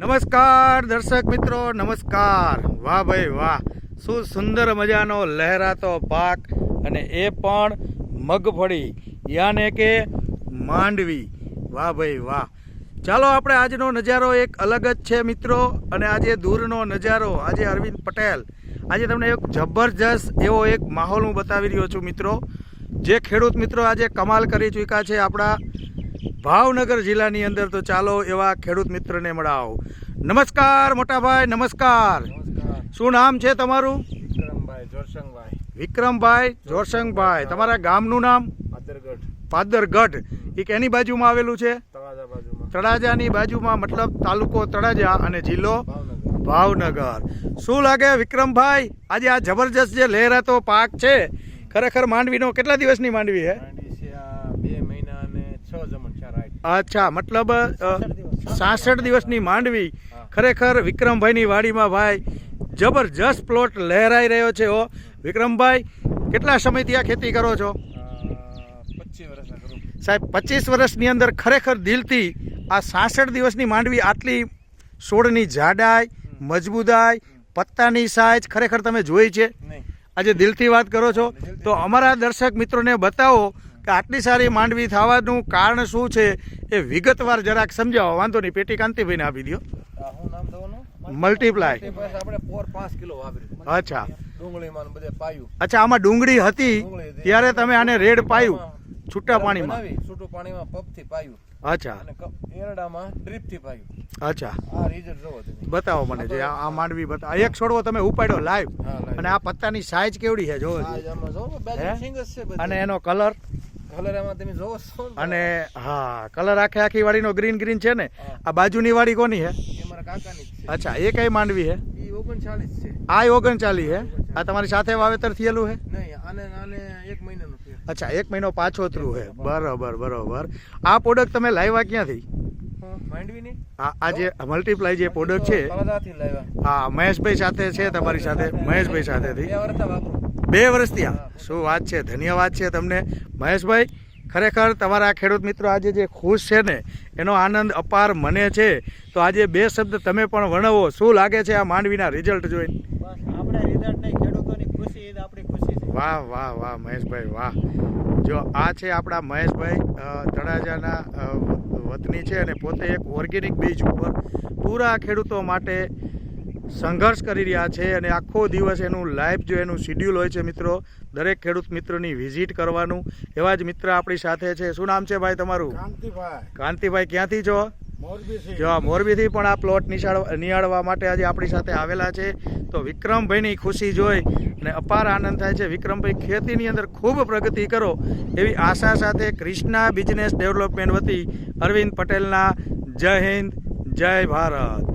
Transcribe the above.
નમસ્કાર દર્શક મિત્રો, નમસ્કાર. વાહ ભાઈ વાહ. શું સુંદર મજાનો લહેરાતો પાક અને એ પણ મગફળી. યાને કે માંડવી. વાહ ભાઈ વાહ. ચાલો આપણે આજનો નજારો એક અલગ જ છે મિત્રો અને આજે દૂરનો નજારો, આજે અરવિંદ પટેલ. આજે તમને એક જબરજસ્ત એવો એક માહોલ હું બતાવી રહ્યો છું મિત્રો. જે ખેડૂત મિત્રો આજે કમાલ કરી ચૂક્યા છે આપણા ભાવનગર જિલ્લાની અંદર તો ચાલો એવા ખેડૂત મિત્રને મળાવો. નમસ્કાર મોટાભાઈ નમસ્કાર. શું નામ છે તમારું? વિક્રમભાઈ જોરસંગભાઈ વિક્રમભાઈ જોરસંગભાઈ તમારા ગામનું નામ? પાદરગઢ. એ કેની બાજુમાં આવેલું છે? તળાજાની બાજુમાં મતલબ તાલુકો તળાજા અને જિલ્લો ભાવનગર. શું લાગે વિક્રમભાઈ? આજે આ જબરજસ્ત જે લહેરાતો પાક છે ખરેખર માંડવીનો કેટલા દિવસની માંડવી છે બે મહિના અને અચ્છા મતલબ સાસઠ દિવસની માંડવી. ખરેખર વિક્રમભાઈની વાડીમાં ભાઈ જબરજસ્ત પ્લોટ લહેરાઈ રહ્યો છે હો. વિક્રમભાઈ કેટલા સમયથી આ ખેતી કરો છો? સાહેબ પચીસ વર્ષની અંદર ખરેખર દિલથી આ સાસઠ દિવસની માંડવી આટલી છોડની જાડાઈ મજબૂતાઈ પત્તાની સાઈઝ ખરેખર તમે જોઈ છે? આજે દિલથી વાત કરો છો? તો અમારા દર્શક મિત્રોને બતાવો કે આટલી સારી માંડવી થવાનું કારણ શું છે એ વિગતવાર જરાક સમજાવો. વાંધો નહીં. પેટી કાંતિભાઈને આપી દો મલ્ટીપ્લાય આપણે પોર પાંચ કિલો વાપર્યું. અચ્છા. ડુંગળીમાં બધે પાયું. અચ્છા આમાં ડુંગળી હતી. ત્યારે તમે આને રેડ પાયું. છૂટા પાણીમાં. છૂટું પાણીમાં પગથી પાયું. અચ્છા. અને એરડામાં ડ્રીપથી પાયું. અચ્છા. આ રિઝલ્ટ જોવો તમે. બતાવો મને જે આ માંડવી બતાવો એક છોડવો તમે ઉપાડ્યો લાઈવ અને આ પત્તાની સાઈઝ કેવડી છે જોવો. અને એનો કલર કલર તમે જોવો છો અને હા કલર આખે આખી વાડીનો ગ્રીન ગ્રીન છે ને હા. આ બાજુની વાડી કોની છે? એ મારા કાકાની છે. અચ્છા એ કઈ માંડવી છે? ઈ ઓગણચાલીસ છે. આ ઓગણચાલી હે આ તમારી સાથે વાવેતર થયેલું છે? નહીં આને આને એક મહિનાનું છે અચ્છા એક મહિનો પાછો થ્રુ છે. બરોબર બરોબર. આ પ્રોડક્ટ તમે લાવ્યા ક્યાંથી? હા, માંડવીની? આ આ જે મલ્ટીપ્લાય જે પ્રોડક્ટ છે લાવ્યા. હા મહેશભાઈ સાથે છે તમારી સાથે મહેશભાઈ સાથેથી બે વર્ષથી આ શું વાત છે? ધન્યવાદ છે તમને. મહેશભાઈ ખરેખર તમારા ખેડૂત મિત્રો આજે જે ખુશ છે ને એનો આનંદ અપાર મને છે. તો આજે બે શબ્દ તમે પણ વર્ણવો. શું લાગે છે આ માંડવીના રિઝલ્ટ જોઈને? વાહ વાહ વાહ મહેશભાઈ વાહ. જો આ છે આપણા મહેશભાઈ તળાજાના વતની છે અને પોતે એક ઓર્ગેનિક બીજ ઉપર પૂરા ખેડૂતો માટે સંઘર્ષ કરી રહ્યા છે અને આખો દિવસ એનું લાઈફ જો એનું શિડ્યુલ હોય છે મિત્રો દરેક ખેડૂત મિત્રોની વિઝિટ કરવાનું એવા જ મિત્ર આપણી સાથે છે. શું નામ છે ભાઈ તમારું? કાંતિભાઈ. કાંતિભાઈ ક્યાંથી છો? મોરબીથી. જો મોરબીથી પણ આ પ્લોટ નિશાળ નિહાળવા માટે આજે આપણી સાથે આવેલા છે. તો વિક્રમભાઈની ખુશી જોઈ અને અપાર આનંદ થાય છે. વિક્રમભાઈ ખેતીની અંદર ખૂબ પ્રગતિ કરો એવી આશા સાથે ક્રિષ્ના બિઝનેસ ડેવલપમેન્ટ વતી અરવિંદ પટેલના જય હિન્દ જય ભારત.